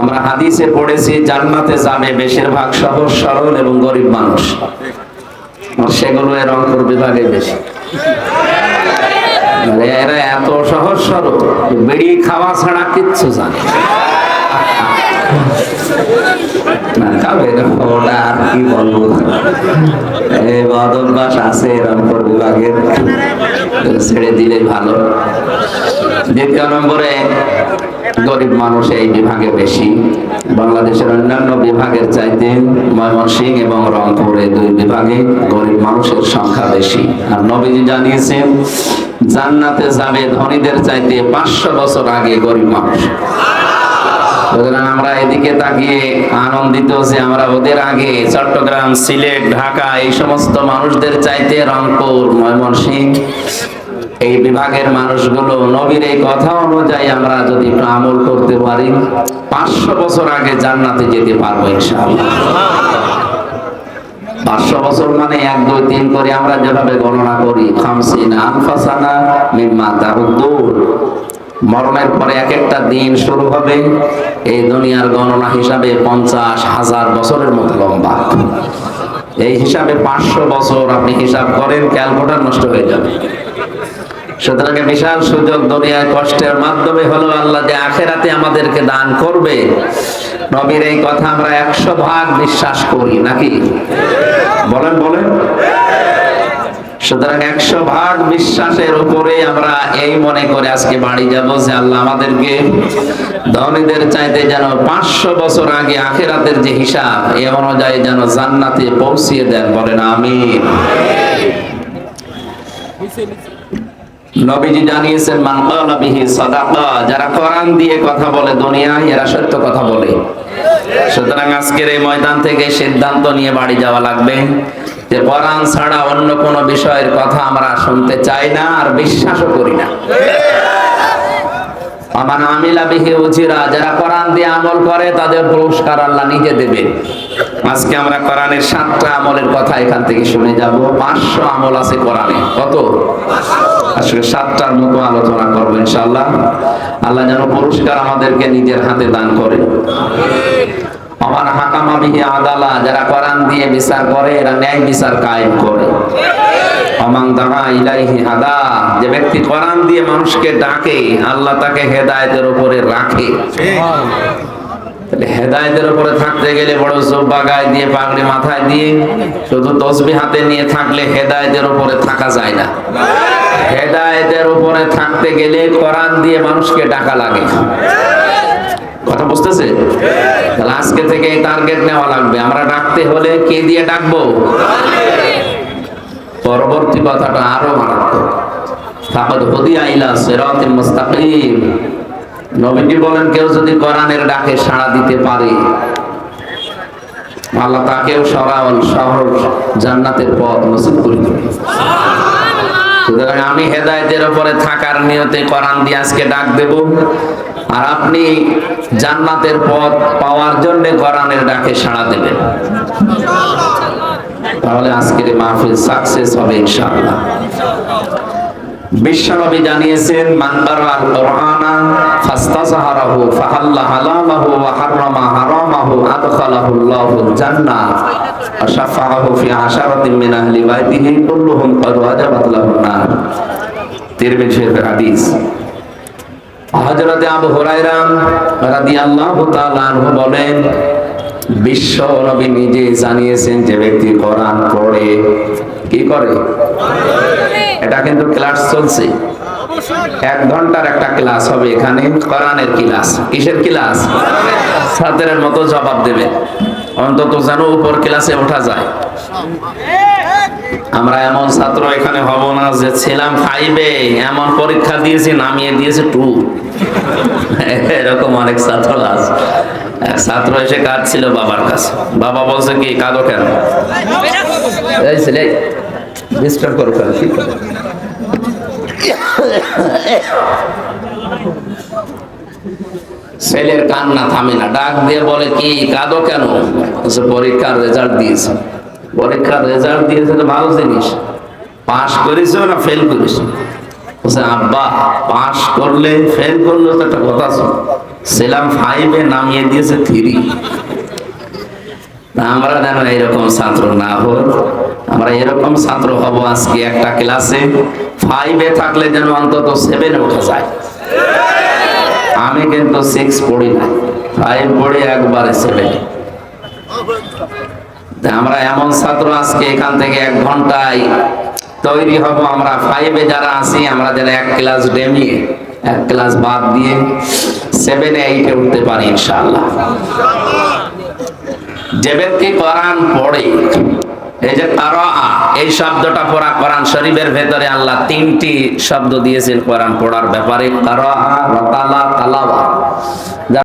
আমরা হাদিসে পড়েছি, জান্নাতে যাবে বেশিরভাগ সহজ, সরল এবং গরিব মানুষ। সেগুলো এর রংপুর বিভাগে বেশি। এরা এত সহজ, সরল বেড়ি খাওয়া ছাড়া কিচ্ছু জানে বাংলাদেশের অন্যান্য বিভাগের চাইতে ময়মনসিংহ এবং রংপুর দুই বিভাগে গরিব মানুষের সংখ্যা বেশি আর নবীজি জানিয়েছেন জান্নাতে যাবে ধনীদের চাইতে পাঁচশো বছর আগে গরিব মানুষ আমরা এদিকে তাকিয়ে আনন্দিত যে আমরা ওদের আগে চট্টগ্রাম, সিলেট, ঢাকা এই সমস্ত মানুষদের চাইতে রংপুর, ময়মনসিংহ এই বিভাগের মানুষগুলো নবীর এই কথা অনুযায়ী আমরা যদি আমল করতে পারি, পাঁচশো বছর আগে জান্নাতে যেতে পারব পাঁচশো বছর মানে এক, দুই, তিন করে আমরা যেভাবে গণনা করি, খামসিনা আনফাসানা মিম্মা তাহুদ্দুর মরণের পরে এক একটা দিন শুরু হবে। এই দুনিয়ার গণনা হিসাবে পঞ্চাশ হাজার বছরের মতো লম্বা। এই হিসাবে পাঁচশো বছর আপনি হিসাব করেন, ক্যালকুলেটর নষ্ট হয়ে যাবে। সুতরাং বিশাল সুযোগ দুনিয়ায় কষ্টের মাধ্যমে হলো আল্লাহ যে আখেরাতে আমাদেরকে দান করবে। নবীর এই কথা আমরা একশো ভাগ বিশ্বাস করি, নাকি? বলেন বলেন। সুতরাং একশো ভাগ বিশ্বাসের উপরে আমরা এই মনে করে আজকে বাড়ি যাব যে আল্লাহ আমাদেরকে ধনীদের চাইতে যেন পাঁচশো বছর আগে আখেরাতের যে হিসাব, এ অনুযায়ী যেন জান্নাতে পৌঁছিয়ে দেন বলেন আমি নবীজি জানিয়েছেন, মান ক্বালা যারা কোরআন দিয়ে কথা বলে দুনিয়ায় এরা সত্য কথা বলে। সুতরাং আজকের এই ময়দান থেকে সিদ্ধান্ত নিয়ে বাড়ি যাওয়া লাগবে। যে কোরআন ছাড়া অন্য কোনো বিষয়ের কথা আমরা শুনতে চাই না আর বিশ্বাসও করি না। আমার আমিলা উজিরা, যারা কোরআন দিয়ে আমল করে, তাদের পুরস্কার আল্লাহ নিজে দেবে আজকে আমরা কোরআনের সাতটা আমলের কথা এখান থেকে শুনে যাব। পাঁচশো আমল আছে কোরআনে। কত? সাতটার মতো আলোচনা করব ইনশাআল্লাহ। আল্লাহ যেন পুরস্কার আমাদেরকে নিজের হাতে দান করে। আমার হাকামা বিহি আদালা, যারা কোরআন দিয়ে বিচার করে, এরা ন্যায় বিচার কায়েম করে। অমাং দাহা ইলাইহি হাদা, যে ব্যক্তি কোরআন দিয়ে মানুষকে ডাকে, আল্লাহ তাকে হেদায়েতের উপরে রাখে। তাহলে হেদায়েতের উপরে থাকতে গেলে বড় জব্বা গায়ে দিয়ে, পাগড়ি মাথায় দিয়ে, শুধু তসবি হাতে নিয়ে থাকলে হেদায়েতের উপরে থাকা যায় না। হেদায়েতের উপরে থাকতে গেলে কোরআন দিয়ে মানুষকে ডাকা লাগে। কথা বুঝতেছে? তাহলে আজকে থেকে টার্গেট নেওয়া লাগবে। আমরা ডাকতে হলে কে দিয়ে ডাকবো? পরবর্তী কথাটা আরও মারাত্মক। ফাকাদ হুদিয়া ইলা সিরাতিল মুস্তাকিম। নবীজি বলেন, কেউ যদি কোরআনের ডাকে সাড়া দিতে পারে, আল্লাহ তাকেও সরাল শহর জান্নাতের পথ নসিব করে দেবে। সুতরাং আমি হেদায়েতের উপরে থাকার নিয়তে কোরআন দিয়ে আজকে ডাক দেব। আর আপনি জান্নাতের পথ পাওয়ার জন্য কোরআনের ডাকে সাড়া দেবেন। তাহলে আজকের মাহফিল সাকসেস হবে ইনশাআল্লাহ। বিশ্বনবী জানিয়েছেন মানবার আল কোরআনা ফাস্তাজহারাহু ফাহাল্লা হালামাহু ওয়া হাররামা হারামাহু আদখালাহু আল্লাহুল জান্নাহ ওয়া শাফাআহু ফি আশারাতিন মিন আহলি বাইতিহি কুল্লুহুম ক্বাদ ওয়াজাবাত লাহুন নার। তিরমিজির হাদিস হযরতে আবু হুরায়রা রাদিয়াল্লাহু তাআলা আনহু বলেন, বিশ্ব নবী নিজে জানিয়েছেন যে ব্যক্তি কোরআন পড়ে কি করে? এটা কিন্তু ক্লাস চলছে। এক ঘণ্টার একটা ক্লাস হবে এখানে, কোরআনের ক্লাস। কিসের ক্লাস? ছাত্রের মতো জবাব দেবে। অন্তত যেন উপর ক্লাসে ওঠা যায়। আমরা এমন ছাত্র এখানে হব না যে ছিলাম ফাইভে এমন পরীক্ষা দিয়েছি, নামিয়ে দিয়েছে টু এরকম অনেক ছাত্র আছে। ছাত্র এসে কাঁদছিল বাবার কাছে। বাবা বলছে কি, কাঁদো কেন? এই ছেলে ডিস্টার্ব করো কেন? ছেলের কান্না থামে না। ডাক দিয়ে বলে, কি, কাঁদো কেন? পরীক্ষার রেজাল্ট দিয়েছে। পরীক্ষার রেজাল্ট দিয়েছে ভালো জিনিস। পাস করেছ না ফেল করেছ? আব্বা পাস করলে ফেল করলে তো একটা কথা ছিল ছিলাম ফাইভে নামিয়ে দিয়েছে থ্রি আমরা যেন এরকম ছাত্র না হই। আমরা এরকম ছাত্র হব আজকে একটা ক্লাসে ফাইভে থাকলে যেন অন্তত সেভেনে উঠে যায়। আমি কিন্তু সিক্স পড়ি না ফাইভ পড়ি, একবারে সেভেন আমরা এমন ছাত্র আজকে এখান থেকে এক ঘন্টায় তৈরি হব। আমরা ফাইভে যারা আছি, আমরা যেন এক ক্লাস ডেমিয়ে এক ক্লাস বাদ দিয়ে সেভেনে এইটে উঠতে পারি ইনশাল্লাহ যে ব্যক্তি কোরআন পড়ে এই যে তারা এই শব্দটা পড়া কোরআন শরীফের ভেতরে আল্লাহ তিনটি শব্দ দিয়েছেন কোরআন পড়ার ব্যাপারে তারা তালা তালাওয়া